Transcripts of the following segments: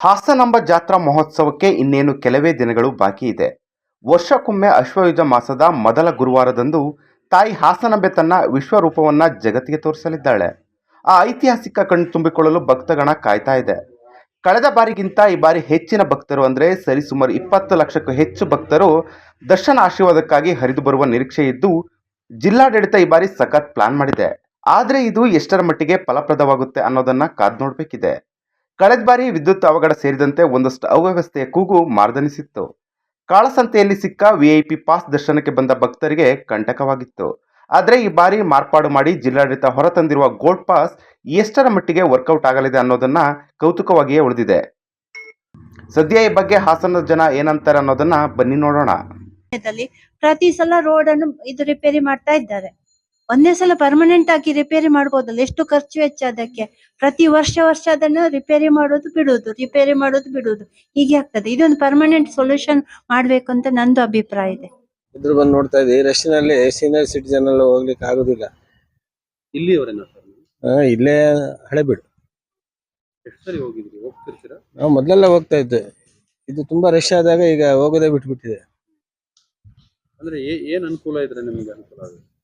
ಹಾಸನಾಂಬ ಜಾತ್ರಾ ಮಹೋತ್ಸವಕ್ಕೆ ಇನ್ನೇನು ಕೆಲವೇ ದಿನಗಳು ಬಾಕಿ ಇದೆ. ವರ್ಷಕ್ಕೊಮ್ಮೆ ಅಶ್ವಯುಜ ಮಾಸದ ಮೊದಲ ಗುರುವಾರದಂದು ತಾಯಿ ಹಾಸನಾಂಬೆ ತನ್ನ ವಿಶ್ವರೂಪವನ್ನ ಜಗತ್ತಿಗೆ ತೋರಿಸಲಿದ್ದಾಳೆ. ಆ ಐತಿಹಾಸಿಕ ಕಣ್ಣು ತುಂಬಿಕೊಳ್ಳಲು ಭಕ್ತಗಣ ಕಾಯ್ತಾ ಇದೆ. ಕಳೆದ ಬಾರಿಗಿಂತ ಈ ಬಾರಿ ಹೆಚ್ಚಿನ ಭಕ್ತರು ಅಂದರೆ ಸರಿಸುಮಾರು ಇಪ್ಪತ್ತು ಲಕ್ಷಕ್ಕೂ ಹೆಚ್ಚು ಭಕ್ತರು ದರ್ಶನ ಆಶೀರ್ವಾದಕ್ಕಾಗಿ ಹರಿದು ಬರುವ ನಿರೀಕ್ಷೆ ಇದ್ದು, ಜಿಲ್ಲಾಡಳಿತ ಈ ಬಾರಿ ಸಖತ್ ಪ್ಲಾನ್ ಮಾಡಿದೆ. ಆದರೆ ಇದು ಎಷ್ಟರ ಮಟ್ಟಿಗೆ ಫಲಪ್ರದವಾಗುತ್ತೆ ಅನ್ನೋದನ್ನ ಕಾದ್ ನೋಡಬೇಕಿದೆ. ಕಳೆದ ಬಾರಿ ವಿದ್ಯುತ್ ಅವಘಡ ಸೇರಿದಂತೆ ಒಂದಷ್ಟು ಅವ್ಯವಸ್ಥೆಯ ಕೂಗು ಮಾರ್ದನಿಸಿತ್ತು. ಕಾಳಸಂತೆಯಲ್ಲಿ ಸಿಕ್ಕ ವಿಐಪಿ ಪಾಸ್ ದರ್ಶನಕ್ಕೆ ಬಂದ ಭಕ್ತರಿಗೆ ಕಂಟಕವಾಗಿತ್ತು. ಆದರೆ ಈ ಬಾರಿ ಮಾರ್ಪಾಡು ಮಾಡಿ ಜಿಲ್ಲಾಡಳಿತ ಹೊರತಂದಿರುವ ಗೋಲ್ಡ್ ಪಾಸ್ ಎಷ್ಟರ ಮಟ್ಟಿಗೆ ವರ್ಕೌಟ್ ಆಗಲಿದೆ ಅನ್ನೋದನ್ನ ಕೌತುಕವಾಗಿಯೇ ಉಳಿದಿದೆ. ಸದ್ಯ ಈ ಬಗ್ಗೆ ಹಾಸನದ ಜನ ಏನಂತಾರೆ ಅನ್ನೋದನ್ನ ಬನ್ನಿ ನೋಡೋಣ. ಪ್ರತಿ ಸಲ ರೋಡ್ ಅನ್ನು ಇದು ರಿಪೇರಿ ಮಾಡ್ತಾ ಇದ್ದಾರೆ. ಒಂದೇ ಸಲ ಪರ್ಮನೆಂಟ್ ಆಗಿ ರಿಪೇರಿ ಮಾಡ್ಬೋದಲ್ಲ? ಎಷ್ಟು ಖರ್ಚು ವೆಚ್ಚ ಅದಕ್ಕೆ? ಪ್ರತಿ ವರ್ಷ ವರ್ಷ ಅದನ್ನ ರಿಪೇರಿ ಮಾಡೋದು ಬಿಡುದು ರಿಪೇರಿ ಮಾಡೋದು ಬಿಡುದು. ಹೀಗೆ ಆಗ್ತದೆ. ಇದೊಂದು ಪರ್ಮನೆಂಟ್ ಸೊಲ್ಯೂಷನ್ ಮಾಡ್ಬೇಕು ಅಂತ ನಂದು ಅಭಿಪ್ರಾಯ ಇದೆ. ಇದ್ರ ಬಂದು ನೋಡ್ತಾ ಇದ್ದೀವಿ. ರಷ್ಯಾನಲ್ಲಿ ಸೀನಿಯರ್ ಸಿಟಿಜನ್ ಅಲ್ಲಿ ಹೋಗ್ಲಿಕ್ಕೆ ಆಗುದಿಲ್ಲ. ಇಲ್ಲಿಯವರೇನಾ ಸರ್ ನೀವು? ಆ, ಇಲ್ಲೇ ಹಳೆಬೀಡು. ಎಷ್ಟು ಸರಿ ಹೋಗಿದ್ರಿ? ಹೋಗ್ತಿರ್ತೀರಾ? ನಾವು ಮೊದಲೆಲ್ಲ ಹೋಗ್ತಾ ಇದ್ದೆ. ಇದು ತುಂಬಾ ರಶ್ ಆದಾಗ ಈಗ ಹೋಗೋದೇ ಬಿಟ್ಬಿಟ್ಟಿದೆ. ಅಂದ್ರೆ ಏ- ಏನ್ ಅನುಕೂಲ ಇದ್ರೆ ನಿಮಗೆ ಅನುಕೂಲ ಆಗುತ್ತೆ?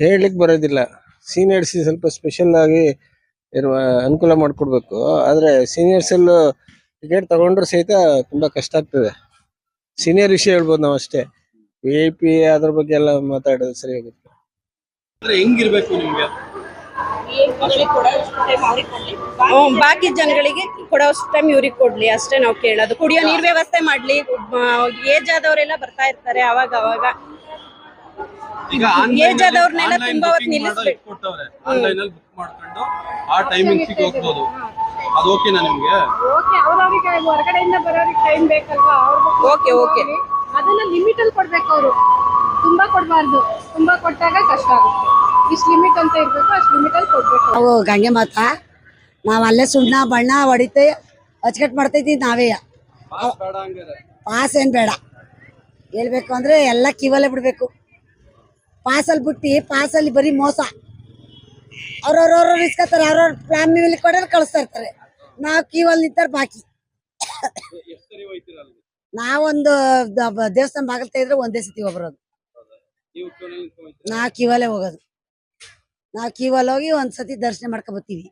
ಹೇಳ್ಲಿಕ್ಕೆ ಬರೋದಿಲ್ಲ. ಸೀನಿಯರ್ಸ್ ಸ್ವಲ್ಪ ಸ್ಪೆಷಲ್ ಆಗಿ ಇರುವ ಅನುಕೂಲ ಮಾಡಿಕೊಡ್ಬೇಕು. ಆದ್ರೆ ಸೀನಿಯರ್ಸ್ ಎಲ್ಲ ಟಿಕೆಟ್ ತಗೊಂಡ್ರು ಸಹಿತ ತುಂಬಾ ಕಷ್ಟ ಆಗ್ತದೆ. ಸೀನಿಯರ್ ವಿಷಯ ಹೇಳ್ಬೋದು ನಾವು ಅಷ್ಟೇ. ವಿ ಐ ಪಿ ಅದ್ರ ಬಗ್ಗೆ ಎಲ್ಲ ಮಾತಾಡೋದು ಸರಿ ಹೋಗುತ್ತೆ. ಹೆಂಗಿರ್ಬೇಕು ನಿಮ್ಗೆ? ಹ್ಮ್, ಬಾಕಿ ಜನಗಳಿಗೆ ಕೊಡೋಷ್ಟು ಟೈಮ್ ಇವ್ರಿಗೆ ಕೊಡ್ಲಿ. ಅಷ್ಟೇ ನಾವು ಕೇಳೋದು. ಕುಡಿಯೋ ನೀರ್ ವ್ಯವಸ್ಥೆ ಮಾಡ್ಲಿ. ಏಜ್ ಆದವರೆಲ್ಲ ಬರ್ತಾ ಇರ್ತಾರೆ ಅವಾಗ ಅವಾಗ. ಆದವ್ರ್ನೆಲ್ಲ ತುಂಬಾ ಹೊತ್ತು ನಿಲ್ಲಿಸ್ಬೇಕು. ಕೊಟ್ಟವ್ರೆ ಆನ್ಲೈನ್ ಅಲ್ಲಿ ಬುಕ್ ಮಾಡ್ಕೊಂಡು ಆ ಟೈಮಿಂಗ್ಸ್ ಹೋಗ್ಬೋದು. ಅದು ಓಕೆನಾ ನಿಮ್ಗೆ? ಓಕೆ ಅವ್ರವ್ರಿಗೆ ಹೊರಗಡೆಯಿಂದ ಬರೋರಿಗೆ ಟೈಮ್ ಬೇಕಲ್ವಾ? ಅವ್ರಿಗೂ. ಓಕೆ ಓಕೆ ಅದನ್ನ ಲಿಮಿಟ್ ಅಲ್ಲಿ ಕೊಡ್ಬೇಕು ಅವರು. ತುಂಬಾ ಕೊಡಬಾರ್ದು. ತುಂಬಾ ಕೊಟ್ಟಾಗ ಕಷ್ಟ ಆಗುತ್ತೆ. ಇಷ್ಟು ಲಿಮಿಟ್ ಅಂತ ಇರ್ಬೇಕು ಅಷ್ಟು ಲಿಮಿಟ್ ಅಲ್ಲಿ ಕೊಡ್ಬೇಕು ನಾವು ಗಂಗೆ ಮಾತ. ನಾವು ಅಲ್ಲೇ ಸುಣ್ಣ ಬಣ್ಣ ಹೊಡಿತೆ ಅಚ್ಚಕಟ್ ಮಾಡ್ತೈತಿ ನಾವೇ. ಪಾಸ್ ಏನ್ ಬೇಡ. ಹೇಳ್ಬೇಕು ಅಂದ್ರೆ ಎಲ್ಲ ಕಿವಲ್ಲೇ ಬಿಡ್ಬೇಕು. ಪಾಸಲ್ಲಿ ಬಿಟ್ಟು, ಪಾಸಲ್ಲಿ ಬರೀ ಮೋಸ. ಅವ್ರವ್ರವ್ರು ಇಸ್ಕೊತಾರೆ, ಅವ್ರವ್ರ ಫ್ಯಾಮಿಲಿ ಕೊಡೋರು ಕಳಿಸ್ತಾ ಇರ್ತಾರೆ. ನಾವು ಕೀವಲ್ಲಿ ನಿಂತಾರೆ ಬಾಕಿ. ನಾವೊಂದು ದೇವಸ್ಥಾನ ಬಾಗಿಲ್ತಾ ಇದ್ರೆ ಒಂದೇ ಸತಿ ಹೋಗ್ಬರೋದು? ನಾ ಕೀವಲ್ಲೇ ಹೋಗೋದು. ನಾವು ಕೀವಲ್ ಹೋಗಿ ಒಂದ್ ಸತಿ ದರ್ಶನ ಮಾಡ್ಕೊ ಬರ್ತೀವಿ.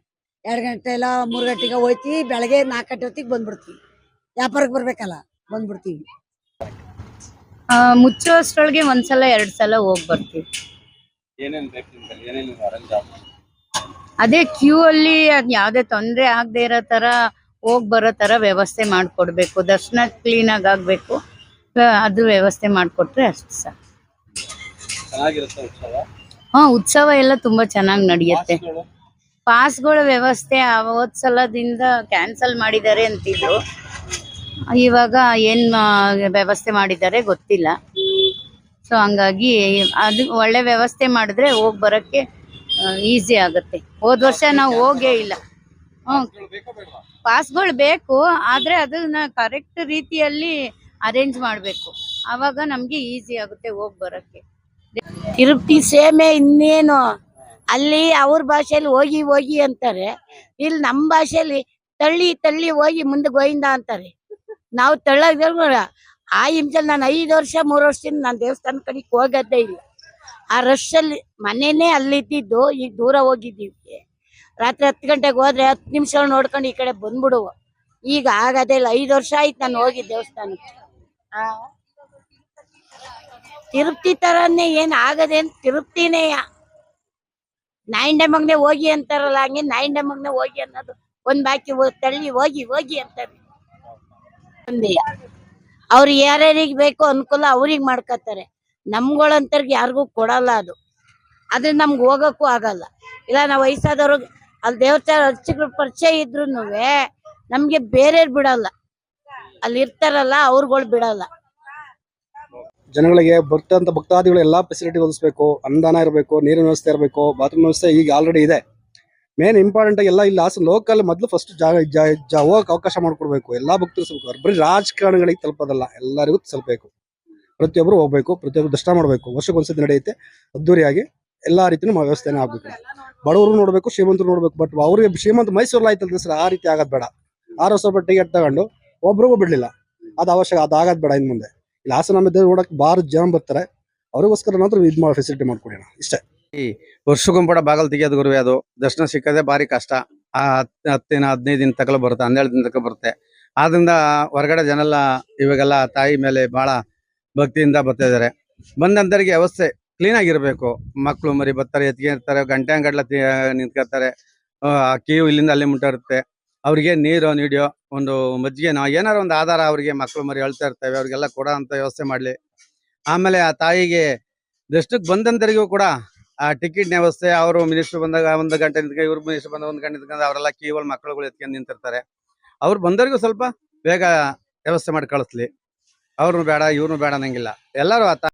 ಎರಡು ಗಂಟೆ ಎಲ್ಲ ಮೂರು ಗಂಟೆಗೆ ಹೋಯ್ತೀವಿ, ಬೆಳಗ್ಗೆ ನಾಲ್ಕು ಗಂಟೆ ಹೊತ್ತಿಗೆ ಬಂದ್ಬಿಡ್ತೀವಿ. ವ್ಯಾಪಾರಕ್ಕೆ ಬರ್ಬೇಕಲ್ಲ, ಬಂದ್ಬಿಡ್ತೀವಿ. ಮುಚ್ಚೋಷ್ಟ್ರೊಳಗೆ ಒಂದ್ಸಲ ಎರಡ್ ಸಲ ಹೋಗ್ ಬರ್ತೀವಿ. ಅದೇ ಕ್ಯೂ ಅಲ್ಲಿ ಅದ್ ಯಾವ್ದೇ ತೊಂದ್ರೆ ಆಗದೆ ಇರೋ ತರ ಹೋಗ್ ಬರೋ ತರ ವ್ಯವಸ್ಥೆ ಮಾಡ್ಕೊಡ್ಬೇಕು. ದರ್ಶನ ಕ್ಲೀನ್ ಆಗಿ ಆಗ್ಬೇಕು. ಅದು ವ್ಯವಸ್ಥೆ ಮಾಡ್ಕೊಟ್ರೆ ಅಷ್ಟು ಸಹ ಚೆನ್ನಾಗಿರುತ್ತೆ ಉತ್ಸವ? ಹಾ ಉತ್ಸವ ಎಲ್ಲ ತುಂಬಾ ಚೆನ್ನಾಗಿ ನಡೆಯುತ್ತೆ. ಪಾಸ್ಗಳು? ಪಾಸ್ಗಳ ವ್ಯವಸ್ಥೆ ಅವತ್ ಸಲದಿಂದ ಕ್ಯಾನ್ಸಲ್ ಮಾಡಿದ್ದಾರೆ ಅಂತಿದ್ರು. ಇವಾಗ ಏನ್ ವ್ಯವಸ್ಥೆ ಮಾಡಿದ್ದಾರೆ ಗೊತ್ತಿಲ್ಲ. ಸೊ ಹಂಗಾಗಿ ಅದು ಒಳ್ಳೆ ವ್ಯವಸ್ಥೆ ಮಾಡಿದ್ರೆ ಹೋಗ್ ಬರೋಕ್ಕೆ ಈಸಿ ಆಗುತ್ತೆ. ಹೋದ್ ವರ್ಷ ನಾವು ಹೋಗೇ ಇಲ್ಲ. ಬೇಡವಾ ಪಾಸ್ಗಳು ಬೇಕು, ಆದ್ರೆ ಅದನ್ನ ಕರೆಕ್ಟ್ ರೀತಿಯಲ್ಲಿ ಅರೇಂಜ್ ಮಾಡಬೇಕು. ಅವಾಗ ನಮಗೆ ಈಸಿ ಆಗುತ್ತೆ ಹೋಗ್ ಬರೋಕ್ಕೆ. ತಿರುಪತಿ ಸೇಮೆ ಇನ್ನೇನು, ಅಲ್ಲಿ ಅವ್ರ ಭಾಷೆಯಲ್ಲಿ ಹೋಗಿ ಹೋಗಿ ಅಂತಾರೆ. ಇಲ್ಲಿ ನಮ್ಮ ಭಾಷೆಯಲ್ಲಿ ತಳ್ಳಿ ತಳ್ಳಿ ಹೋಗಿ ಮುಂದೆ ಗೋಯಿಂದ ಅಂತಾರೆ. ನಾವು ತಳ್ಳೋದ್ರ ಆ ಹಿಂಸಲ್ಲಿ ನಾನು ಐದು ವರ್ಷ ಮೂರು ವರ್ಷದಿಂದ ನಾನು ದೇವಸ್ಥಾನ ಕಡೆಗೆ ಹೋಗೋದೇ ಇಲ್ಲ. ಆ ರಶಲ್ಲಿ ಮನೆನೇ ಅಲ್ಲಿದ್ದಿದ್ದು ಈಗ ದೂರ ಹೋಗಿದ್ದೀವಿ. ರಾತ್ರಿ ಹತ್ತು ಗಂಟೆಗೆ ಹೋದ್ರೆ ಹತ್ತು ನಿಮಿಷ ನೋಡ್ಕೊಂಡು ಈ ಕಡೆ ಬಂದ್ಬಿಡುವ. ಈಗ ಆಗದೇ ಇಲ್ಲ ಐದು ವರ್ಷ ಆಯ್ತು ನಾನು ಹೋಗಿ ದೇವಸ್ಥಾನಕ್ಕೆ. ತಿರುಪ್ತಿ ತರನೇ ಏನ್ ಅಂತ ತಿರುಪ್ತಿನೇ ನಾಯಿಂಡೆ ಮಗ್ನೆ ಹೋಗಿ ಅಂತಾರಲ್ಲ ಹಂಗೆ ನಾಯಿಂಡೆ ಮಗ್ನೆ ಹೋಗಿ ಅನ್ನೋದು ಒಂದ್ ಬಾಕಿ ತಳ್ಳಿ ಹೋಗಿ ಹೋಗಿ ಅಂತಾರೆ. ಅವ್ರು ಯಾರ್ಯಾರಿಗೆ ಬೇಕು ಅನುಕೂಲ ಅವ್ರಿಗೆ ಮಾಡ್ಕೊತಾರೆ. ನಮ್ಗಳಂತರ್ಗೆ ಯಾರಿಗೂ ಕೊಡಲ್ಲ ಅದು. ಆದ್ರೆ ನಮ್ಗೆ ಹೋಗಕ್ಕೂ ಆಗಲ್ಲ. ಇಲ್ಲ, ನಾವು ವಯಸ್ಸಾದವ್ರು ಅಲ್ಲಿ ದೇವಸ್ಥಾನ ಅರ್ಚಕರು ಪರಿಚಯ ಇದ್ರು ನಮ್ಗೆ ಬೇರೆ ಬಿಡಲ್ಲ. ಅಲ್ಲಿ ಇರ್ತಾರಲ್ಲ, ಅವ್ರುಗಳು ಬಿಡಲ್ಲ. ಜನಗಳಿಗೆ ಬರ್ತಂತ ಭಕ್ತಾದಿಗಳು ಎಲ್ಲಾ ಫೆಸಿಲಿಟಿ ಒದಗಿಸ್ಬೇಕು, ಅನುದಾನ ಇರಬೇಕು, ನೀರಿನ ವ್ಯವಸ್ಥೆ ಇರಬೇಕು ಬಾತ್ರೂಮ್ ವ್ಯವಸ್ಥೆ ಈಗ ಆಲ್ರೆಡಿ ಇದೆ. ಮೇನ್ ಇಂಪಾರ್ಟೆಂಟ್ ಆಗಿ ಎಲ್ಲ ಇಲ್ಲ ಹಾಸನ ಲೋಕಲ್ ಮೊದಲು ಫಸ್ಟ್ ಜಾಗ ಹೋಗಕ್ಕೆ ಅವಕಾಶ ಮಾಡ್ಕೊಡ್ಬೇಕು. ಎಲ್ಲ ಭಕ್ತರು ತಲುಪಬೇಕು ಬರೀ ರಾಜಕಾರಣಿಗಳಿಗೆ ತಲುಪೋದಲ್ಲ, ಎಲ್ಲರಿಗೂ ತಲುಪಬೇಕು. ಪ್ರತಿಯೊಬ್ಬರು ಹೋಗ್ಬೇಕು ಪ್ರತಿಯೊಬ್ಬರು ದರ್ಶನ ಮಾಡಬೇಕು. ವರ್ಷಕ್ಕೊಂದ್ಸತಿ ನಡೆಯುತ್ತೆ, ಅದ್ದೂರಿಯಾಗಿ ಎಲ್ಲಾ ರೀತಿಯೂ ವ್ಯವಸ್ಥೆನೇ ಆಗ್ಬೇಕು. ಬಡವರು ನೋಡಬೇಕು, ಶ್ರೀಮಂತರು ನೋಡಬೇಕು ಬಟ್ ಅವ್ರಿಗೆ ಶ್ರೀಮಂತ ಮೈಸೂರಲ್ಲಿ ಆಯ್ತಲ್ಲ ಸರ್ ಆ ರೀತಿ ಆಗೋದ್ ಬೇಡ. ಆರು ವರ್ಷ ರೂಪಾಯಿ ಟಿಕೆಟ್ ತಗೊಂಡು ಒಬ್ರಿಗೂ ಬಿಡ್ಲಿಲ್ಲ. ಅದು ಅವಶ್ಯಕ, ಅದು ಆಗೋದು ಬೇಡ ಇನ್ನು ಮುಂದೆ ಇಲ್ಲಿ ಹಾಸನ ದೇವ್ರ ನೋಡಕ್ ಬಾರಿ ಜನ ಬರ್ತಾರೆ. ಅವ್ರಿಗೋಸ್ಕರ ಮಾತ್ರ ಇದು ಮಾಡಿ ಫೆಸಿಲಿಟಿ ಮಾಡ್ಕೊಡೋಣ ಅಣ್ಣ ಇಷ್ಟೇ ವರ್ಷಕ್ಕೊಂಪಡ ಬಾಗಲ್ ತೆಗಿಯೋದು ಗುರುವೆ ಅದು. ದರ್ಶನ ಸಿಕ್ಕದೆ ಭಾರಿ ಕಷ್ಟ. ಆ ಹತ್ತಿನ ಹತ್ತು ದಿನ ಹದಿನೈದು ದಿನ ತಕಲ ಬರುತ್ತೆ, ಹನ್ನೆರಡು ದಿನ ತಕ ಬರುತ್ತೆ. ಆದ್ರಿಂದ ಹೊರಗಡೆ ಜನ ಎಲ್ಲ ಇವಾಗೆಲ್ಲ ತಾಯಿ ಮೇಲೆ ಬಹಳ ಭಕ್ತಿಯಿಂದ ಬರ್ತಾ ಇದಾರೆ. ಬಂದಂತರಿಗೆ ವ್ಯವಸ್ಥೆ ಕ್ಲೀನ್ ಆಗಿರ್ಬೇಕು. ಮಕ್ಕಳು ಮರಿ ಬರ್ತಾರೆ ಎತ್ತಿಗೆ ಇರ್ತಾರೆ, ಗಂಟೆ ಗಂಟ್ಲ ನಿಂತ್ಕೊತಾರೆ ಕ್ಯೂ ಇಲ್ಲಿಂದ ಅಲ್ಲಿ ಮುಟ್ಟ ಇರುತ್ತೆ. ಅವ್ರಿಗೆ ನೀರು, ನೀಡಿಯೋ, ಒಂದು ಮಜ್ಜಿಗೆ ನಾವು ಏನಾರು ಒಂದು ಆಧಾರ ಅವರಿಗೆ ಮಕ್ಕಳು ಮರಿ ಅಳ್ತಾ ಇರ್ತೇವೆ, ಅವ್ರಿಗೆಲ್ಲ ಕೊಡೋ ಅಂತ ವ್ಯವಸ್ಥೆ ಮಾಡ್ಲಿ. ಆಮೇಲೆ ಆ ತಾಯಿಗೆ ದರ್ಶನಕ್ಕೆ ಬಂದಂತರಿಗೂ ಕೂಡ ಆ ಟಿಕೆಟ್ ವ್ಯವಸ್ಥೆ, ಅವರು ಮಿನಿಸ್ಟರ್ ಬಂದಾಗ ಒಂದು ಗಂಟೆ ನಿಂತ್ಕೊಂಡು, ಇವ್ರು ಮಿನಿಸ್ಟರ್ ಬಂದಾಗ ಒಂದು ಗಂಟೆ ನಿಂತ್ಕೊಂಡು, ಅವರೆಲ್ಲ ಕೇವಲ ಮಕ್ಕಳುಗಳು ಎತ್ಕೊಂಡು ನಿಂತಿರ್ತಾರೆ. ಅವ್ರು ಬಂದವರಿಗೂ ಸ್ವಲ್ಪ ಬೇಗ ವ್ಯವಸ್ಥೆ ಮಾಡಿ ಕಳಿಸ್ಲಿ. ಅವ್ರನ್ನೂ ಬೇಡ ಇವ್ರನ್ನೂ ಬೇಡ ಅನ್ನಂಗಿಲ್ಲ. ಎಲ್ಲರೂ ಆ ತಾಯಿ